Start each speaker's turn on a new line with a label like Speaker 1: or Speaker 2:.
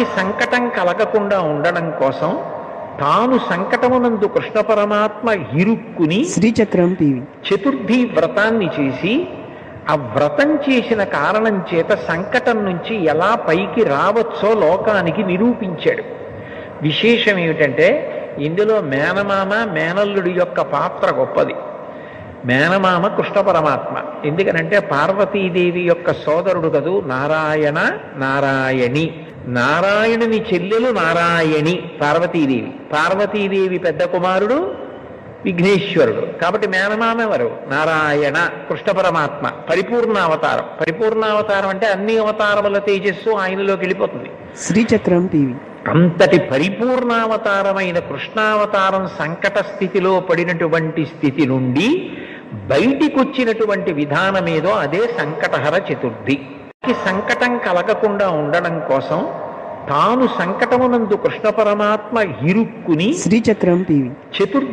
Speaker 1: కి సంకటం కలగకుండా ఉండడం కోసం తాను సంకటమునందు కృష్ణ పరమాత్మ ఇరుక్కుని
Speaker 2: శ్రీచక్రం టీవీ.
Speaker 1: చతుర్థి వ్రతాన్ని చేసి ఆ వ్రతం చేసిన కారణం చేత సంకటం నుంచి ఎలా పైకి రావచ్చో లోకానికి నిరూపించాడు. విశేషం ఏమిటంటే ఇందులో మేనమామ మేనల్లుడి యొక్క పాత్ర గొప్పది. మేనమామ కృష్ణ పరమాత్మ. ఎందుకనంటే పార్వతీదేవి యొక్క సోదరుడు కదూ నారాయణ నారాయణి. నారాయణుని చెల్లెలు నారాయణి పార్వతీదేవి. పార్వతీదేవి పెద్ద కుమారుడు విఘ్నేశ్వరుడు. కాబట్టి మేనమామ ఎవరు? నారాయణ కృష్ణ పరమాత్మ. పరిపూర్ణావతారం పరిపూర్ణావతారం అంటే అన్ని అవతారముల తేజస్సు ఆయనలోకి వెళ్ళిపోతుంది.
Speaker 2: శ్రీచక్రం టీవీ.
Speaker 1: అంతటి పరిపూర్ణావతారమైన కృష్ణావతారం సంకట స్థితిలో పడినటువంటి స్థితి నుండి బయటికొచ్చినటువంటి విధానం ఏదో అదే సంకటహర చతుర్థి. ఈ సంకటం కలగకుండా ఉండడం కోసం తాను సంకటమునందు కృష్ణ పరమాత్మ ఇరుక్కుని
Speaker 2: శ్రీచక్రం టీవీ
Speaker 1: చతుర్థి